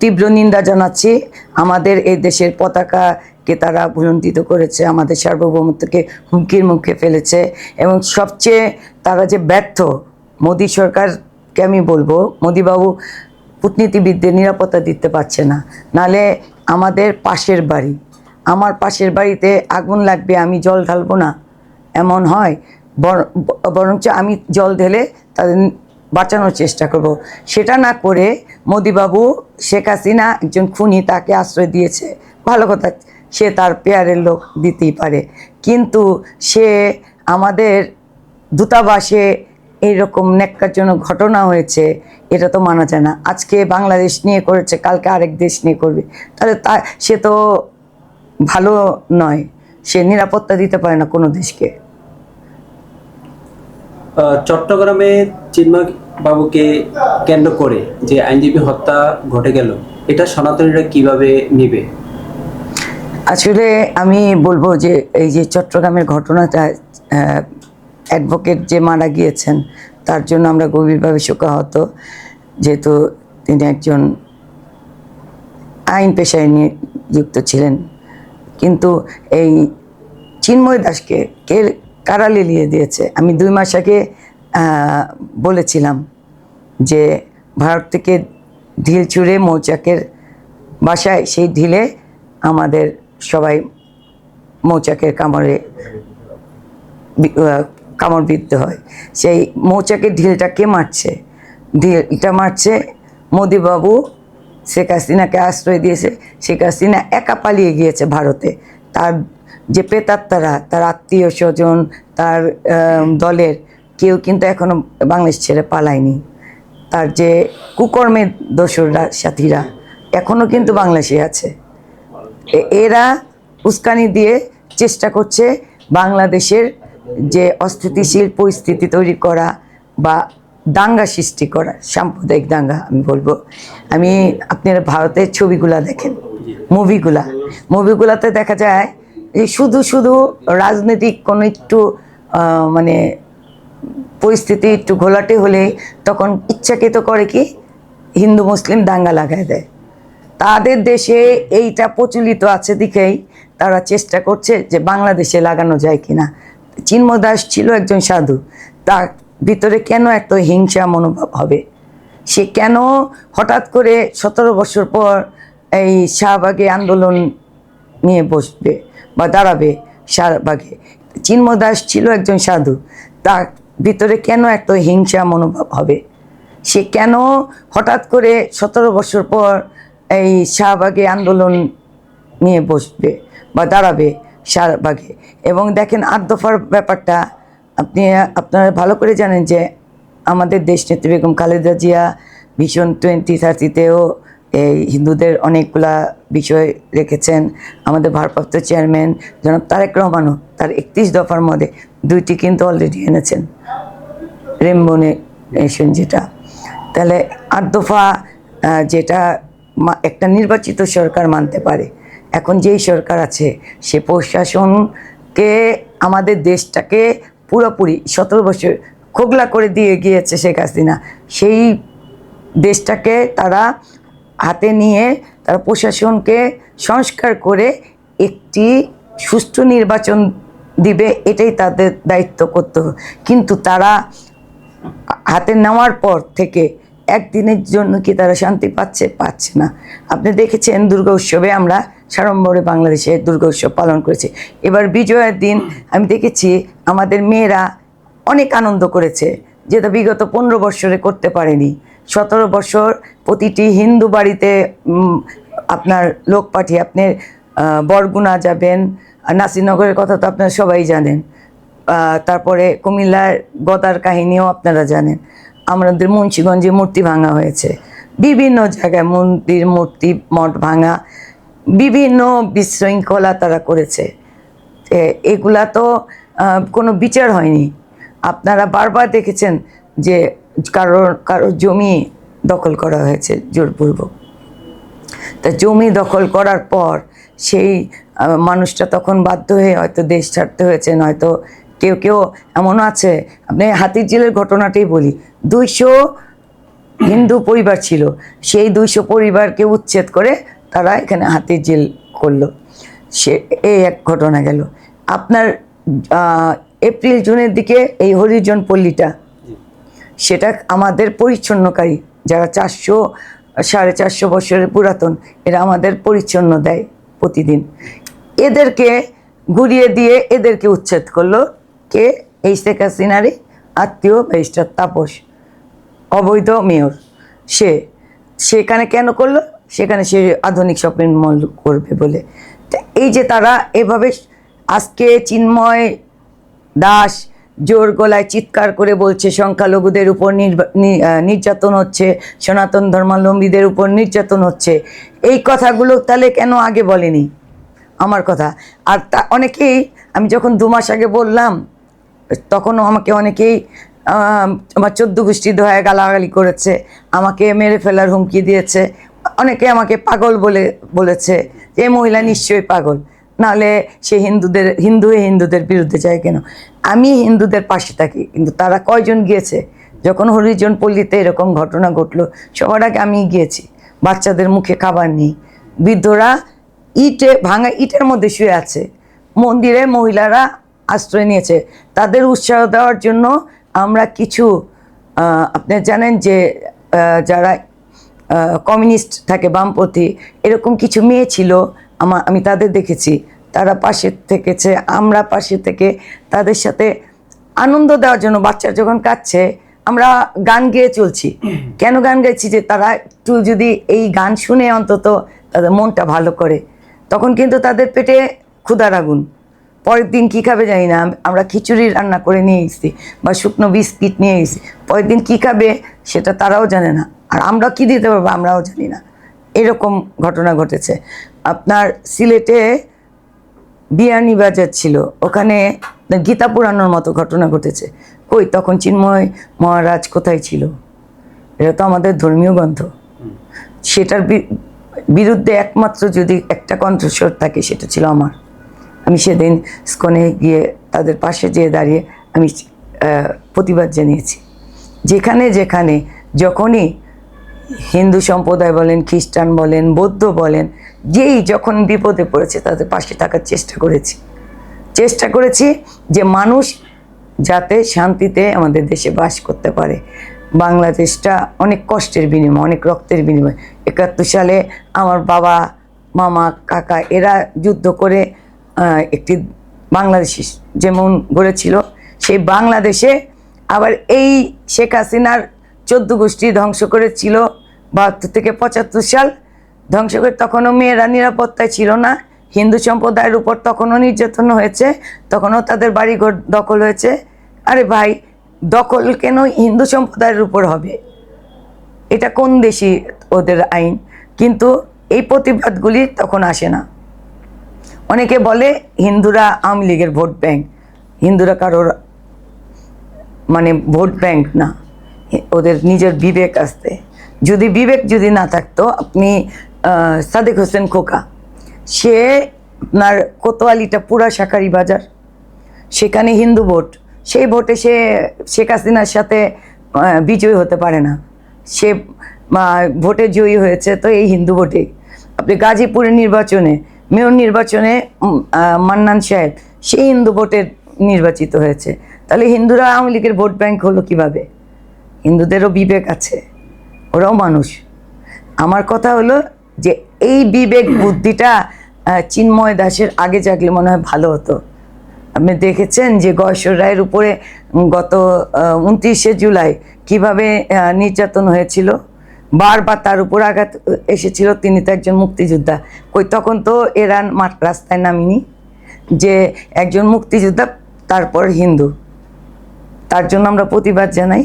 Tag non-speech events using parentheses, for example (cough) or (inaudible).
তীব্র নিন্দা জানাচ্ছি। আমাদের এই দেশের পতাকাকে তারা ভুলন্তিত করেছে, আমাদের সার্বভৌমত্বকে হুমকির মুখে ফেলেছে এবং সবচেয়ে তারা যে ব্যর্থ, মোদী সরকারকে আমি বলব, মোদীবাবু কূটনীতিবিদদের নিরাপত্তা দিতে পারছে না। নালে আমাদের পাশের বাড়ি, আমার পাশের বাড়িতে আগুন লাগবে, আমি জল ঢালবো না, এমন হয়। বর- বরঞ্চ আমি জল ঢেলে তাদের বাঁচানোর চেষ্টা করব। সেটা না করে মোদিবাবু শেখ হাসিনা একজন খুনি তাকে আশ্রয় দিয়েছে। ভালো কথা, সে তার পেয়ারের লোক দিতেই পারে। কিন্তু সে আমাদের দূতাবাসে এইরকম ন্যাক্কারজনক ঘটনা হয়েছে, এটা তো মানা যায় না। আজকে বাংলাদেশ নিয়ে করেছে, কালকে আরেক দেশ নিয়ে করবে। তাহলে তা, সে তো ভালো নয়। সে নিরাপত্তা দিতে পারে না কোনো দেশকে। চট্টগ্রামে চিন্ময় বাবুকে কেন্দ্র করে যে আইনজীবী হত্যা ঘটে গেল, এটা সনাতনীরা কীভাবে নিবে? আসলে আমি বলব যে এই যে চট্টগ্রামের ঘটনাটা অ্যাডভোকেট যে মারা গিয়েছেন, তার জন্য আমরা গভীরভাবে শোকাহত। যেহেতু তিনি একজন আইন পেশায় নিয়ে ছিলেন। কিন্তু এই চিন্ময় দাসকে কে কারা লিলিয়ে দিয়েছে? আমি দুই মাস আগে বলেছিলাম যে ভারত থেকে ঢিল ছুঁড়ে মৌচাকের বাসায় সেই ঢিলে আমাদের সবাই মৌচাকের কামড়ে কামড় বিদ্ধ হয়। সেই মৌচাকের ঢিলটা কে মারছে? ঢিলটা মারছে মোদিবাবু, শেখ হাসিনাকে আশ্রয় দিয়েছে। শেখ হাসিনা একা পালিয়ে গিয়েছে ভারতে। তার যে প্রেতাত্মারা, তার আত্মীয় স্বজন, তার দলের কেউ কিন্তু এখনও বাংলাদেশ ছেড়ে পালায়নি। তার যে কুকর্মের দোসররা, সাথীরা, এখনও কিন্তু বাংলাদেশে আছে। এরা উস্কানি দিয়ে চেষ্টা করছে বাংলাদেশের যে অস্থিতিশীল পরিস্থিতি তৈরি করা বা দাঙ্গা সৃষ্টি করা, সাম্প্রদায়িক দাঙ্গা আমি বলব। আমি, আপনারা ভারতের ছবিগুলা দেখেন, মুভিগুলা। মুভিগুলাতে দেখা যায় যে শুধু শুধু রাজনৈতিক কোনো একটু মানে পরিস্থিতি একটু ঘোলাটে হলে তখন ইচ্ছাকৃত করে কি হিন্দু, মুসলিম দাঙ্গা লাগায় দেয়। তাদের দেশে এইটা প্রচলিত আছে দিকেই তারা চেষ্টা করছে যে বাংলাদেশে লাগানো যায় কিনা। চিন্ময় দাস ছিল একজন সাধু। তার ভিতরে কেন এত হিংসা মনোভাব হবে? সে কেন হঠাৎ করে সতেরো বছর পর এই শাহবাগে আন্দোলন নিয়ে বসবে বা দাঁড়াবে শাহবাগে? চিন্ময় দাস ছিল একজন সাধু। তার ভিতরে কেন এত হিংসা মনোভাব হবে? সে কেন হঠাৎ করে সতেরো বছর পর এই শাহবাগে আন্দোলন নিয়ে বসবে বা দাঁড়াবে শাহবাগে? এবং দেখেন আট দফার ব্যাপারটা, আপনি, আপনারা ভালো করে জানেন যে আমাদের দেশনেত্রী বেগম খালেদা জিয়া ভীষণ টোয়েন্টি থার্টিতেও এই হিন্দুদের অনেকগুলা বিষয় রেখেছেন। আমাদের ভারপ্রাপ্ত চেয়ারম্যান জনাব তারেক রহমানও তার একত্রিশ দফার মধ্যে দুইটি কিন্তু অলরেডি এনেছেন। রেমবনে নেশন যেটা। তাহলে আট দফা যেটা একটা নির্বাচিত সরকার মানতে পারে। এখন যেই সরকার আছে, সে প্রশাসনকে, আমাদের দেশটাকে পুরোপুরি সতেরো বছর খোগলা করে দিয়ে গিয়েছে শেখ হাসিনা। সেই দেশটাকে তারা হাতে নিয়ে তারা প্রশাসনকে সংস্কার করে একটি সুষ্ঠু নির্বাচন দিবে, এটাই তাদের দায়িত্ব করতে কিন্তু তারা হাতে নেওয়ার পর থেকে একদিনের জন্য কি তারা শান্তি পাচ্ছে? পাচ্ছে না। আপনি দেখেছেন দুর্গা উৎসবে আমরা সাড়ম্বরে বাংলাদেশে দুর্গা উৎসব পালন করেছি। এবার বিজয়ের দিন আমি দেখেছি আমাদের মেয়েরা অনেক আনন্দ করেছে। যেটা বিগত পনেরো বৎসরে করতে পারেনি। সতেরো বছর প্রতিটি হিন্দু বাড়িতে আপনার লোক পাঠিয়ে আপনি বরগুনা যাবেন। আর নাসিরনগরের কথা তো আপনারা সবাই জানেন। তারপরে কুমিল্লার গদার কাহিনীও আপনারা জানেন। আমাদের মুন্সিগঞ্জে মূর্তি ভাঙা হয়েছে। বিভিন্ন জায়গায় মন্দির, মূর্তি, মঠ ভাঙা, বিভিন্ন বিশৃঙ্খলা তারা করেছে। এগুলা তো কোনো বিচার হয়নি। আপনারা বারবার দেখেছেন যে কারোর কারোর জমি দখল করা হয়েছে জোরপূর্বক। তা জমি দখল করার পর সেই মানুষটা তখন বাধ্য হয়ে হয়তো দেশ ছাড়তে হয়েছে নয়তো কেউ কেউ এমনও আছে আপনি হাতির জেলের ঘটনাটাই বলি, দুইশো হিন্দু পরিবার ছিল, সেই দুইশো পরিবারকে উচ্ছেদ করে তারা এখানে হাতির জেল করল। সে, এই এক ঘটনা গেল। আপনার এপ্রিল জুনের দিকে এই হরিজন পল্লীটা। সেটা আমাদের পরিচ্ছন্নকারী যারা চারশো সাড়ে চারশো বছরের পুরাতন এরা আমাদের পরিচ্ছন্ন দেয় প্রতিদিন। এদেরকে ঘুরিয়ে দিয়ে এদেরকে উচ্ছেদ করল কে? এই শেখ হাসিনারই আত্মীয় ব্যারিস্টার তাপস অবৈধ মেয়র। সে সেখানে কেন করল? সেখানে সে আধুনিক শপিং মল করবে বলে। এই যে তারা এভাবে আজকে চিন্ময় দাস জোর গলায় চিৎকার করে বলছে, সংখ্যালঘুদের উপর নির্যাতন হচ্ছে, সনাতন ধর্মাবলম্বীদের উপর নির্যাতন হচ্ছে। এই কথাগুলো তাহলে কেন আগে বলেনি? আমার কথা। আর তা, অনেকেই, আমি যখন দু মাস আগে বললাম, তখনও আমাকে অনেকেই আমার চোদ্দ গোষ্ঠী দোহায় গালাগালি করেছে, আমাকে মেরে ফেলার হুমকি দিয়েছে, অনেকে আমাকে পাগল বলে, বলেছে যে মহিলা নিশ্চয়ই পাগল। নাহলে সে হিন্দুদের, হিন্দু হয়ে হিন্দুদের বিরুদ্ধে যায় কেন? আমি হিন্দুদের পাশে থাকি, কিন্তু তারা কয়জন গিয়েছে? যখন হরিজন পল্লীতে এরকম ঘটনা ঘটলো, সবার আগে আমি গিয়েছি, বাচ্চাদের মুখে খাবার নেই। বৃদ্ধরা ইটে, ভাঙা ইটের মধ্যে শুয়ে আছে। মন্দিরে মহিলারা আশ্রয় নিয়েছে। তাদের উৎসাহ দেওয়ার জন্য আমরা কিছু আপনি জানেন যে যারা কমিউনিস্ট থাকে, বামপন্থী, এরকম কিছু মেয়ে ছিল। আমা আমি তাদের দেখেছি। তারা পাশে থেকেছে আমরা পাশে থেকে তাদের সাথে আনন্দ দেওয়ার জন্য বাচ্চা যখন কাঁদছে আমরা গান গেয়ে চলছি। (clears throat) কেন গান গাইছি যে তারা একটু যদি এই গান শুনে অন্তত তাদের মনটা ভালো করে। তখন কিন্তু তাদের পেটে ক্ষুধার আগুন। পরের দিন কী খাবে জানি না আমরা খিচুড়ি রান্না করে নিয়ে এসেছি বা শুকনো বিস্কিট নিয়ে এসেছি। পরের দিন কী খাবে সেটা তারাও জানে না। আর আমরা কি দিতে পারব আমরাও জানি না। এরকম ঘটনা ঘটেছে। আপনার সিলেটে বিয়ানি বাজার ছিল। ওখানে গীতা পুরানোর মতো ঘটনা ঘটেছে। কই, তখন চিন্ময় মহারাজ কোথায় ছিল? এটা তো আমাদের ধর্মীয় গ্রন্থ। সেটার বিরুদ্ধে একমাত্র যদি একটা কণ্ঠস্বর থাকে, সেটা ছিল আমার। আমি সেদিন স্কনে গিয়ে তাদের পাশে যেয়ে দাঁড়িয়ে আমি প্রতিবাদ জানিয়েছি। যেখানে যেখানে যখনই হিন্দু সম্প্রদায় বলেন, খ্রিস্টান বলেন, বৌদ্ধ বলেন, যেই যখন বিপদে পড়েছে তাদের পাশে থাকার চেষ্টা করেছি। চেষ্টা করেছি যে মানুষ যাতে শান্তিতে আমাদের দেশে বাস করতে পারে। বাংলাদেশটা অনেক কষ্টের বিনিময়, অনেক রক্তের বিনিময়। একাত্তর সালে আমার বাবা, মামা, কাকা এরা যুদ্ধ করে একটি বাংলাদেশ যেমন গড়েছিল, সেই বাংলাদেশে আবার এই শেখ হাসিনার চোদ্দ গোষ্ঠী ধ্বংস করেছিল, বাহাত্তর থেকে পঁচাত্তর সাল। ধ্বংস করে তখনও মেয়েরা নিরাপত্তায় ছিল না। হিন্দু সম্প্রদায়ের উপর তখনও নির্যাতন হয়েছে, তখনও তাদের বাড়িঘর দখল হয়েছে। আরে ভাই, দখল কেন হিন্দু সম্প্রদায়ের উপর হবে? এটা কোন দেশি ওদের আইন? কিন্তু এই প্রতিবাদগুলি তখন আসে না। অনেকে বলে হিন্দুরা আওয়ামী লীগের ভোট ব্যাংক। হিন্দুরা কারোর মানে ভোট ব্যাংক না। ওদের নিজের বিবেক আসতে। যদি বিবেক যদি না থাকতো, আপনি সাদেক হোসেন খোকা, সে আপনার কোতোয়ালিটা পুরা শাকারি বাজার, সেখানে হিন্দু ভোট, সেই ভোটে সে, শেখ হাসিনার সাথে বিজয়ী হতে পারে না। সে ভোটে জয়ী হয়েছে তো এই হিন্দু ভোটে। আপনি গাজীপুরের নির্বাচনে, মেয়র নির্বাচনে মান্নান সাহেব, সেই হিন্দু ভোটে নির্বাচিত হয়েছে। তাহলে হিন্দুরা আওয়ামী লীগের ভোট ব্যাংক হলো কীভাবে? হিন্দুদেরও বিবেক আছে, ওরাও মানুষ। আমার কথা হলো যে এই বিবেক বুদ্ধিটা চিন্ময় দাসের আগে জাগলে মনে হয় ভালো হতো। আপনি দেখেছেন যে গয়েশ্বর রায়ের উপরে গত উনত্রিশে জুলাই কীভাবে নির্যাতন হয়েছিল? বারবার তার উপর আঘাত এসেছিল, তিনি তো একজন মুক্তিযোদ্ধা। কই, তখন তো এরা মাঠ রাস্তায় নামিনি যে একজন মুক্তিযোদ্ধা, তারপর হিন্দু। তার জন্য আমরা প্রতিবাদ জানাই।